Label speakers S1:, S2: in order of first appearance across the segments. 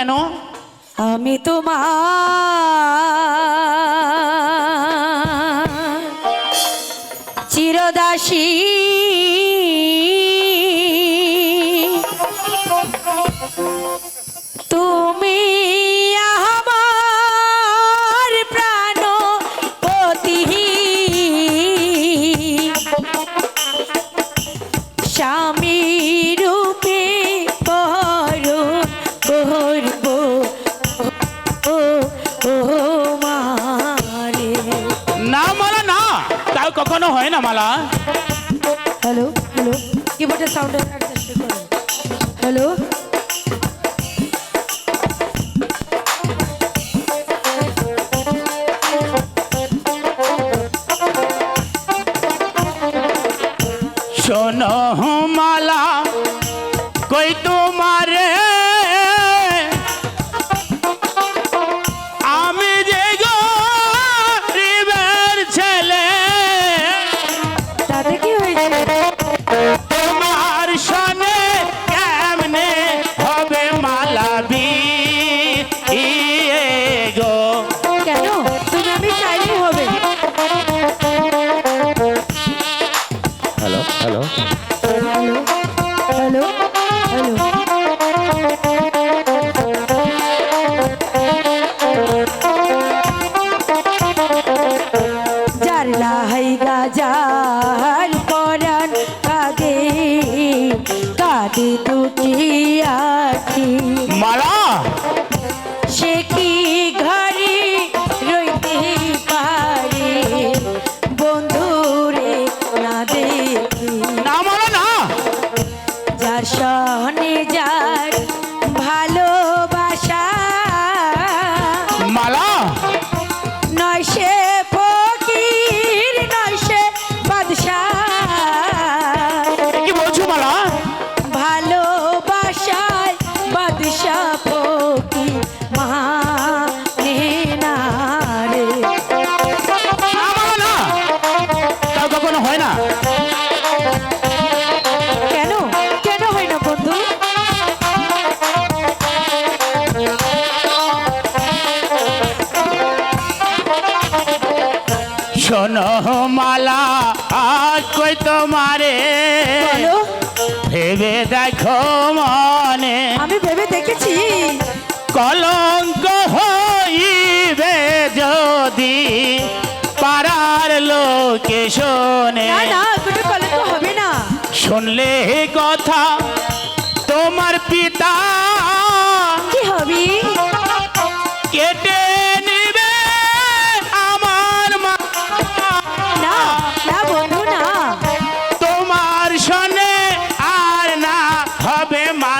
S1: কেন?
S2: আমি তোমার চিরদাসী
S1: না মালা না। তাও কখনো হয় না মালা।
S2: হ্যালো হ্যালো কিবোর্ডের সাউন্ড অ্যাডজাস্ট করুন হ্যালো।
S1: শোনো মালা কই তোমারে
S2: যার গাজাল করান কাদে কাদিত কাঁদে
S1: শোনো মালা আজ কই তোমারে? ভেবে দেখো মনে।
S2: আমি ভেবে দেখেছি।
S1: কলঙ্ক হইবে যদি পাড়ার লোকে শোনে।
S2: কলঙ্ক হবে না।
S1: শুনলে কথা তোমার পিতা।
S2: কি হবি?
S1: কেটে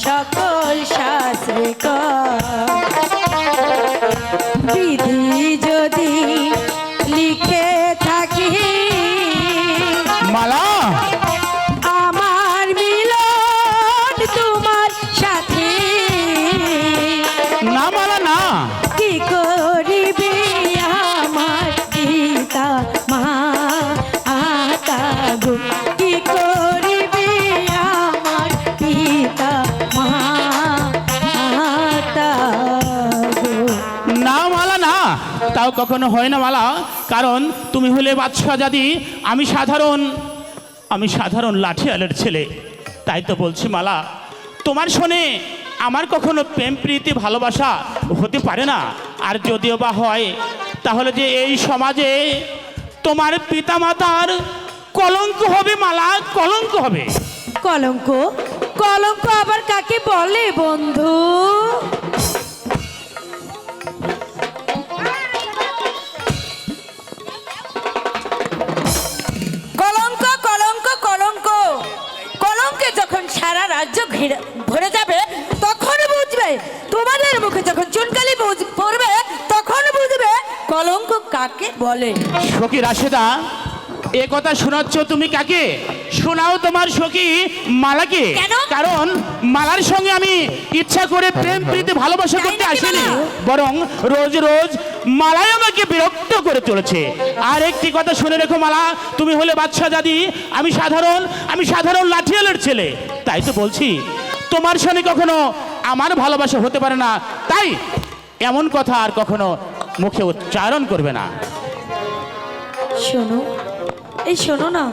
S2: সকল শাস্ত্রে বিধি
S1: কখনো হয় না মালা, কারণ তুমি হলে বাদশাহ জাদি, আমি সাধারণ আমি সাধারণ লাঠিয়ালের ছেলে। তাই তো বলছি মালা, তোমার শোনে, আমার কখনো প্রেম, প্রীতি, ভালোবাসা হতে পারে না। আর যদিও বা হয়, তাহলে যে এই সমাজে তোমার পিতামাতার কলঙ্ক হবে মালা, কলঙ্ক হবে।
S2: কলঙ্ক কলঙ্ক আবার কাকে বলে বন্ধু?
S3: সারা
S2: রাজ্য ঘিরে ভরে যাবে তখন বুঝবে। তোমাদের মুখে যখন চুনকালি বুঝ- পড়বে তখন বুঝবে কলঙ্ক কাকে বলে।
S1: সখী রাশেদা এ কথা শোনাচ্ছ তুমি কাকে? শোনাও তোমার সখী মালাকে।
S2: কেন?
S1: কারণ মালার সঙ্গে আমি ইচ্ছা করে প্রেম প্রীতি ভালোবাসা করতে আসিনি। বরং রোজ রোজ মালাই আমাকে বিরক্ত করে চলেছে। আর একটি কথা শুনে রেখো মালা, তুমি হলে বাদশাহ দাদি আমি সাধারণ আমি সাধারণ লাঠিয়ালের ছেলে। তাই তো বলছি, তোমার সঙ্গে কখনো আমার ভালোবাসা হতে পারে না, তাই এমন কথা আর কখনো মুখে উচ্চারণ করবে না।
S2: শোনো, এই শোনো না।